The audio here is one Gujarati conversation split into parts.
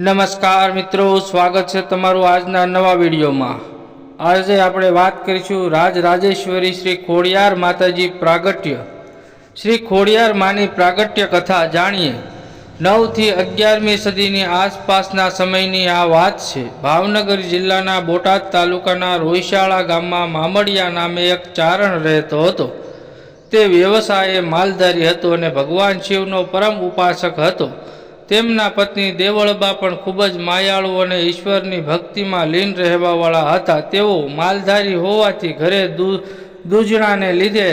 નમસ્કાર મિત્રો, સ્વાગત છે તમારું આજના નવા વિડીયોમાં. આજે આપણે વાત કરીશું રાજ રાજેશ્વરી શ્રી ખોડિયાર માતાજી પ્રાગટ્ય. શ્રી ખોડિયાર માની પ્રાગટ્ય કથા જાણીએ. નવથી અગિયારમી સદીની આસપાસના સમયની આ વાત છે. ભાવનગર જિલ્લાના બોટાદ તાલુકાના રોઈશાળા ગામમાં મામડિયા નામે એક ચારણ રહેતો હતો. તે વ્યવસાયે માલધારી હતો અને ભગવાન શિવનો પરમ ઉપાસક હતો. તેમના પત્ની દેવળબા પણ ખૂબ જ માયાળુ અને ઈશ્વરની ભક્તિમાં લીન રહેવાવાળા હતા. તેઓ માલધારી હોવાથી ઘરે દૂજણાને લીધે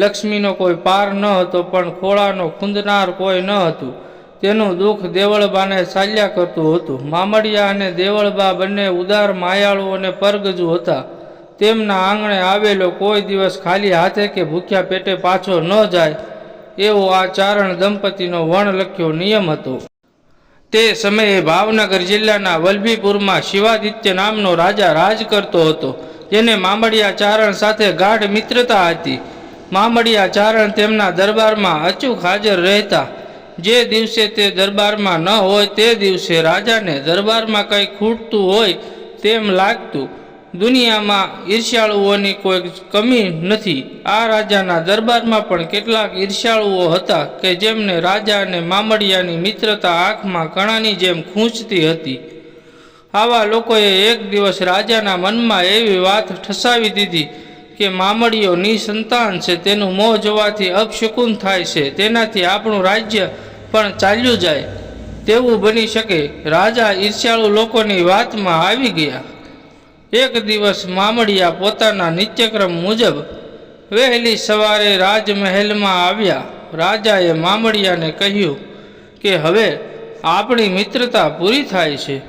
લક્ષ્મીનો કોઈ પાર ન હતો, પણ ખોળાનો ખૂંદનાર કોઈ ન હતું. તેનું દુઃખ દેવળબાને ચાલ્યા કરતું હતું. મામડિયા અને દેવળબા બંને ઉદાર, માયાળુ અને પરગજુ હતા. તેમના આંગણે આવેલો કોઈ દિવસ ખાલી હાથે કે ભૂખ્યા પેટે પાછો ન જાય એવો આ ચારણ દંપતીનો વણલખ્યો નિયમ હતો. તે સમયે ભાવનગર જિલ્લાના વલભીપુરમાં શિવાદિત્ય નામનો રાજા રાજ કરતો હતો. જેને મામડિયા ચારણ સાથે ગાઢ મિત્રતા હતી. મામડિયા ચારણ તેમના દરબારમાં અચૂક હાજર રહેતા. જે દિવસે તે દરબારમાં ન હોય તે દિવસે રાજાને દરબારમાં કંઈ ખૂટતું હોય તેમ લાગતું. દુનિયામાં ઈર્ષ્યાળુઓની કોઈ કમી નથી. આ રાજાના દરબારમાં પણ કેટલાક ઈર્ષ્યાળુઓ હતા કે જેમને રાજા અને મામડિયાની મિત્રતા આંખમાં કણાની જેમ ખૂંચતી હતી. આવા લોકોએ એક દિવસ રાજાના મનમાં એવી વાત ઠસાવી દીધી કે મામડીઓ નિસંતાન છે, તેનું મોં જોવાથી અપશુકુન થાય છે, તેનાથી આપણું રાજ્ય પણ ચાલ્યું જાય. તેવું બની શકે. રાજા ઈર્ષ્યાળુ લોકોની વાતમાં આવી ગયા. એક દિવસ મામડિયા પોતાના નિત્યક્રમ મુજબ વહેલી સવારે રાજમહેલમાં આવ્યા. રાજાએ મામડિયાને કહ્યું કે, હવે આપણી મિત્રતા પૂરી થાય છે.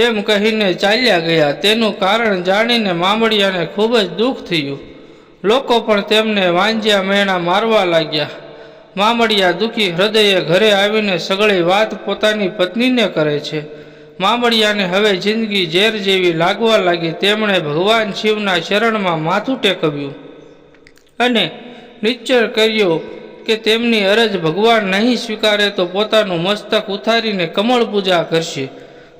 એમ કહીને ચાલ્યા ગયા. તેનું કારણ જાણીને મામડિયાને ખૂબ જ દુઃખ થયું. લોકો પણ તેમને વાંજ્યા મેણા મારવા લાગ્યા. મામડિયા દુઃખી હૃદયે ઘરે આવીને સગળી વાત પોતાની પત્નીને કરે છે. મામડિયાને હવે જિંદગી ઝેર જેવી લાગવા લાગી તેમણે ભગવાન શિવના શરણમાં માથું ટેકવ્યું અને નિશ્ચય કર્યો કે તેમની અરજ ભગવાન નહીં સ્વીકારે તો પોતાનું મસ્તક ઉતારીને કમળ પૂજા કરશે.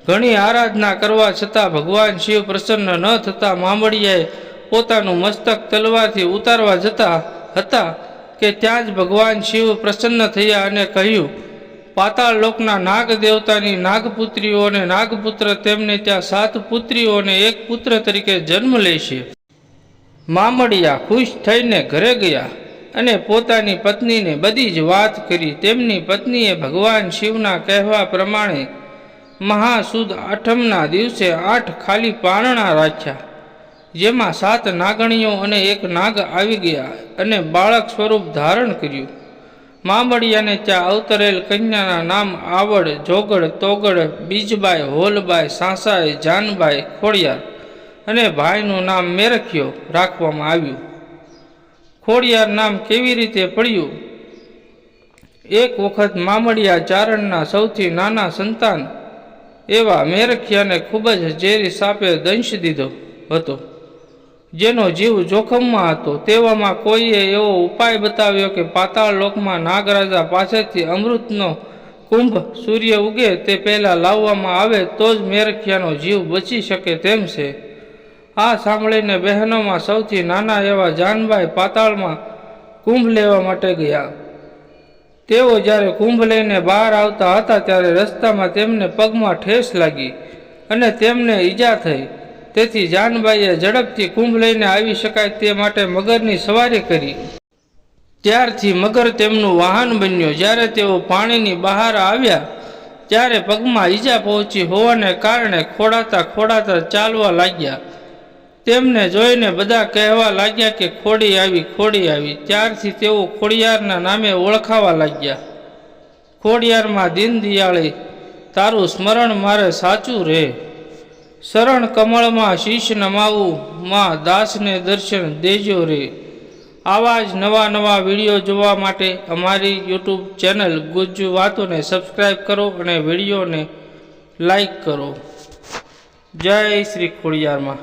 ઘણી આરાધના કરવા છતાં ભગવાન શિવ પ્રસન્ન ન થતાં મામડિયાએ પોતાનું મસ્તક તલવારથી ઉતારવા જતા હતા કે ત્યાં જ ભગવાન શિવ પ્રસન્ન થયા અને કહ્યું પાતાળ લોકના નાગ દેવતાની નાગપુત્રીઓ અને નાગપુત્ર તેમને ત્યાં સાત પુત્રીઓને એક પુત્ર તરીકે જન્મ લેશે મામડિયા ખુશ થઈને ઘરે ગયા અને પોતાની પત્નીને બધી જ વાત કરી. તેમની પત્નીએ ભગવાન શિવના કહેવા પ્રમાણે મહાસુદ આઠમના દિવસે આઠ ખાલી પારણા રાખ્યા, જેમાં સાત નાગણીઓ અને એક નાગ આવી ગયા અને બાળક સ્વરૂપ ધારણ કર્યું. મામડિયાને ત્યાં અવતરેલ કન્યાના નામ આવડ, જોગડ, તોગડ, બીજબાઈ, હોલબાઈ, સાંસાઈ, જાનબાઈ, ખોડિયાર અને ભાઈનું નામ મેરખ્યો રાખવામાં આવ્યું. ખોડિયાર નામ કેવી રીતે પડ્યું? એક વખત મામડિયા ચારણના સૌથી નાના સંતાન એવા મેરખિયાને ખૂબ જ ઝેરી સાપે દંશ દીધો હતો. જેનો જીવ જોખમમાં હતો, તેવામાં કોઈએ એવો ઉપાય બતાવ્યો કે પાતાળ લોકમાં નાગરાજા પાસેથી અમૃતનો કુંભ સૂર્ય ઉગે તે પહેલાં લાવવામાં આવે તો જ મેરખિયાનો જીવ બચી શકે તેમ છે. આ સાંભળીને બહેનોમાં સૌથી નાના એવા જાનભાઈ પાતાળમાં કુંભ લેવા માટે ગયા. તેઓ જ્યારે કુંભ લઈને બહાર આવતા હતા ત્યારે રસ્તામાં તેમને પગમાં ઠેસ લાગી અને તેમને ઈજા થઈ. તેથી જાનબાઈએ ઝડપથી કુંભ લઈને આવી શકાય તે માટે મગરની સવારી કરી. ત્યારથી મગર તેમનું વાહન બન્યું. જ્યારે તેઓ પાણીની બહાર આવ્યા, ત્યારે પગમાં ઈજા પહોંચી હોવાને કારણે ખોડાતા ખોડાતા ચાલવા લાગ્યા. તેમને જોઈને બધા કહેવા લાગ્યા કે ખોડી આવી ખોડી આવી. ત્યારથી તેઓ ખોડિયારના નામે ઓળખાવા લાગ્યા. ખોડિયારમાં દીન દિયાળી, તારું સ્મરણ મારે સાચું રહે શરણ કમળમાં શીશ નમાવું, માં દાસને દર્શન દેજો રે. આવા જ નવા નવા વીડિયો જોવા માટે અમારી યુટ્યુબ ચેનલ ગુજ્જુ વાતોને સબસ્ક્રાઈબ કરો અને વિડીયોને લાઈક કરો. જય શ્રી ખોડિયારમાં.